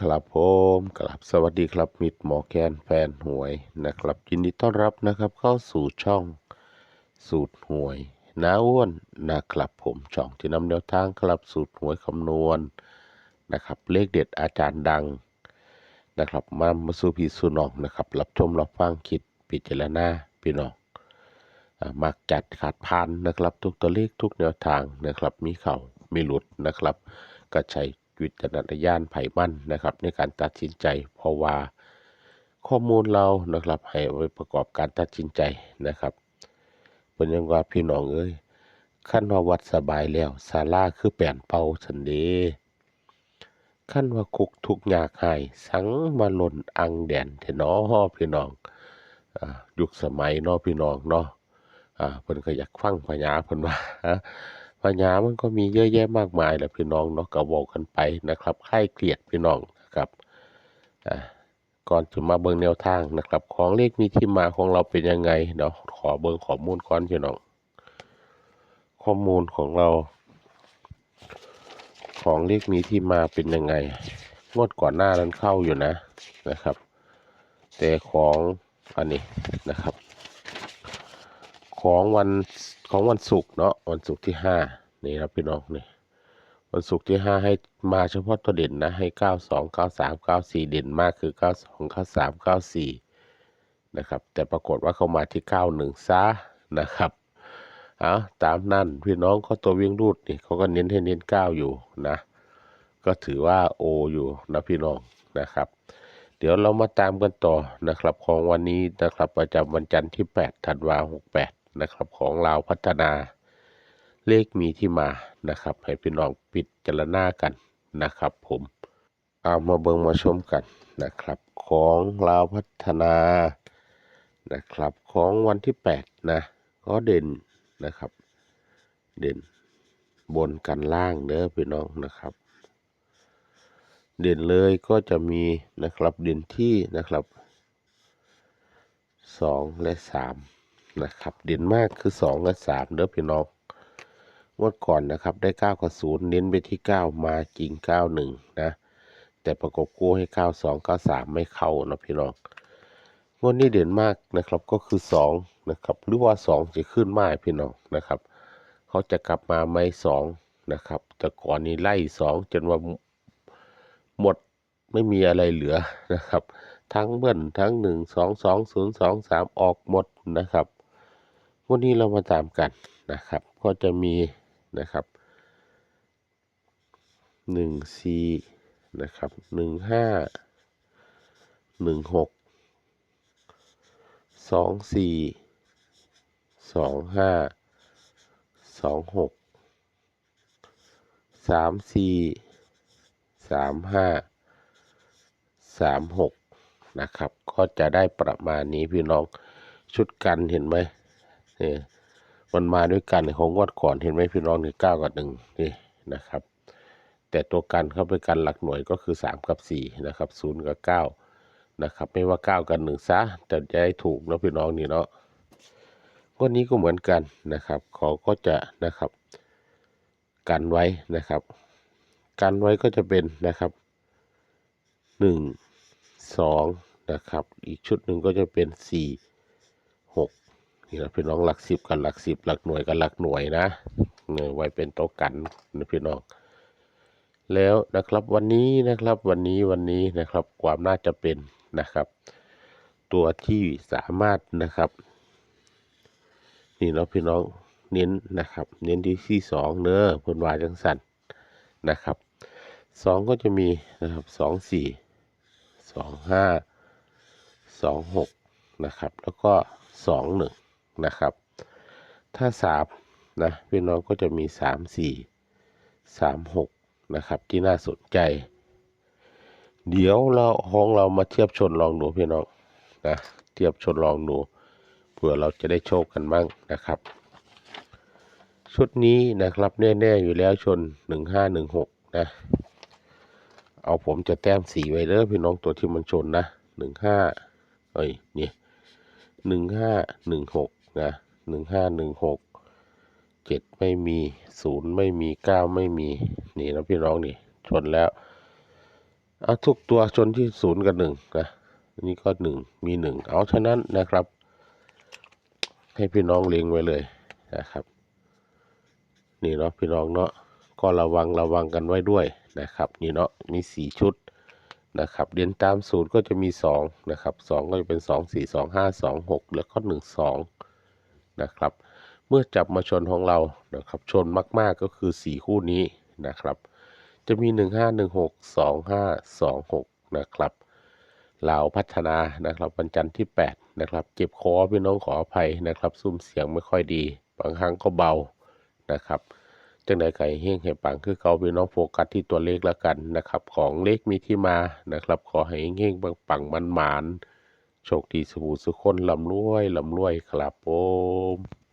ครับผมกลับสวัสดีครับมิตรหมอแคนแฟนหวยนะครับยินดีต้อนรับนะครับเข้าสู่ช่องสูตรหวยน้าอ้วนนะครับผมช่องที่นำแนวทางครับสูตรหวยคำนวณนะครับเลขเด็ดอาจารย์ดังนะครับมามาสู่พี่สู่น้องนะครับรับชมรับฟังคิดพิจารณาพี่น้องอ่ามักจัดขาดพานนะครับ ทุกตัวเลขทุกแนวทางนะครับมีเข่ามีหลุดนะครับก็ใช้ วิจารณญาณไผ่มั่นนะครับ ในการตัดสินใจ เพราะว่าข้อมูลเรานะครับให้ไว้ประกอบการตัดสินใจนะครับเป็นอยังว่าพี่น้องเอ้ยขั้นว่าวัดสบายแล้วศาลาคือแปลนเป่าสันเดขั้นว่าคุกทุกยากหาย สังมาหล่นอังแดนเถอะเนาะพี่น้องอยุคสมัยเนาะพี่น้องเนาะอ่าเพิ่นก็อยากฟังพญาเพิ่นว่า ปัญหามันก็มีเยอะแยะมากมายแหละพี่น้องเนาะก็บอกกันไปนะครับใครเกลียดพี่น้องนะครับอ่าก่อนจะมาเบิ่งแนวทางนะครับ ของเลขมีที่มาของเราเป็นยังไงเนาะขอเบิ่งข้อมูลก่อนพี่น้อง ข้อมูลของเรา ของเลขมีที่มาเป็นยังไงงวดก่อนหน้านั้นเข้าอยู่นะนะครับ แต่ของอันนี้นะครับ ของวันของวันศุกร์เนาะวันศุกร์ที่ห้านี่ครับพี่น้องนี่วันศุกร์ที่ห้าให้มาเฉพาะตัวเด่นนะให้เก้าสองเก้าสามเก้าสี่เด่นมากคือเก้าสองเก้าสามเก้าสี่นะครับ แต่ปรากฏว่าเขามาที่เก้าหนึ่งซะนะครับเอาตามนั่นพี่น้องเขาตัววิ่งรูดนี่เขาก็เน้นให้เน้นเก้าอยู่นะ ก็ถือว่าโออยู่นะพี่น้องนะครับเดี๋ยวเรามาตามกันต่อนะครับของวันนี้นะครับประจำวันจันทร์ที่ 8 ธันวาคม68 นะครับของลาวพัฒนาเลขมีที่มานะครับ ให้พี่น้องปิดจารณากันนะครับ ผมเอามาเบิ่งมาชมกันนะครับ ของลาวพัฒนานะครับ ของวันที่ 8 นะก็เด่นนะครับ เด่นบนกันล่างเด้อพี่น้องนะครับ เด่นเลยก็จะมีนะครับเด่นที่นะครับสองและสาม นะครับ เด่นมากคือสองและสามเด้อพี่น้องงวดก่อนนะครับได้เก้ากับศูนย์เน้นไปที่เก้ามาจริงเก้าหนึ่งนะแต่ประกบกู้ให้เก้าสองเก้าสามไม่เข้านะพี่น้องงวดนี้เด่นมากนะครับก็คือสองนะครับหรือว่าสองจะขึ้นมากพี่น้องนะครับเขาจะกลับมาไม่สองนะครับแต่ก่อนนี้ไล่สองจนว่าหมดไม่มีอะไรเหลือนะครับ ทั้งเบิ้ลทั้งหนึ่งสองสองศูนย์สองสามออกหมดนะครับ วันนี้เรามาตามกันนะครับ ก็จะมีนะครับหนึ่งสี่นะครับหนึ่งห้าหนึ่งหกสองสี่สองห้าสองหกสามสี่สามห้าสามหกนะครับ ก็จะได้ประมาณนี้พี่น้องชุดกันเห็นไหม นี่มันมาด้วยกันของงวดก่อนเห็นไหมพี่น้องนี่เก้ากับหนึ่งนี่นะครับ แต่ตัวกันเข้าไปกันหลักหน่วยก็คือสามกับสี่นะครับศูนย์กับเก้านะครับไม่ว่าเก้ากับหนึ่งซะแต่จะให้ถูกนะพี่น้องนี่เนาะวันนี้ก็เหมือนกันนะครับเขาก็จะนะครับกันไว้นะครับ กันไว้ก็จะเป็นนะครับหนึ่งสองนะครับ อีกชุดหนึ่งก็จะเป็นสี่ นี่นะพี่น้องหลักสิบกับหลักสิบหลักหน่วยกับหลักหน่วยนะเนี่ยไว้เป็นโต๊ะกันนะพี่น้อง แล้วนะครับวันนี้นะครับวันนี้วันนี้นะครับความน่าจะเป็นนะครับ ตัวที่สามารถนะครับ นี่เนาะพี่น้องเน้นนะครับ เน้นที่ที่สองเนอะพนวาจังสันนะครับสองก็จะมีนะครับสองสี่สองห้าสองหกนะครับ แล้วก็สองหนึ่ง นะครับ ถ้าสามนะพี่น้องก็จะมีสามสี่สามหกนะครับที่น่าสนใจ เดี๋ยวเราห้องเรามาเทียบชนลองดูพี่น้องนะเทียบชนลองดูเผื่อเราจะได้โชคกันบ้างนะครับ ชุดนี้นะครับแน่ๆอยู่แล้วชนหนึ่งห้าหนึ่งหกนะเอาผมจะแต้มสีไว้เด้อพี่น้องตัวที่มันชนนะหนึ่งห้าเอ้ยนี่หนึ่งห้าหนึ่งหก นะหนึ่งห้าหนึ่งหกเจ็ดไม่มีศูนย์ไม่มีเก้าไม่มี นี่นะพี่น้องนี่ชนแล้วเอาทุกตัวชนที่ศูนย์กับหนึ่งนะอันนี้ก็หนึ่งมีหนึ่งเอาฉะนั้นนะครับ ให้พี่น้องเล็งไว้เลยนะครับ นี่เนาะพี่น้องเนาะก็ระวังระวังกันไว้ด้วยนะครับ นี่เนาะมีสี่ชุดนะครับเรียนตามสูตรก็จะมีสองนะครับสองก็จะเป็นสองสี่สองห้าสองหกแล้วก็หนึ่งสอง นะครับ เมื่อจับมาชนของเรานะครับชนมากๆก็คือสี่คู่นี้นะครับ จะมีหนึ่งห้าหนึ่งหกสองห้าสองหกนะครับลาวพัฒนานะครับวันจันทร์ที่แปดนะครับ เจ็บคอพี่น้องขออภัยนะครับ ซุ้มเสียงไม่ค่อยดี บางครั้งก็เบานะครับจังใดไก่เฮงให้ปังคือเขาพี่น้องโฟกัสที่ตัวเลขแล้วกันนะครับ ของเลขมีที่มานะครับ ขอให้เฮงๆปังปังมันหมานๆ โชคดีสุขสุขคนลำรวยลำรวยครับผม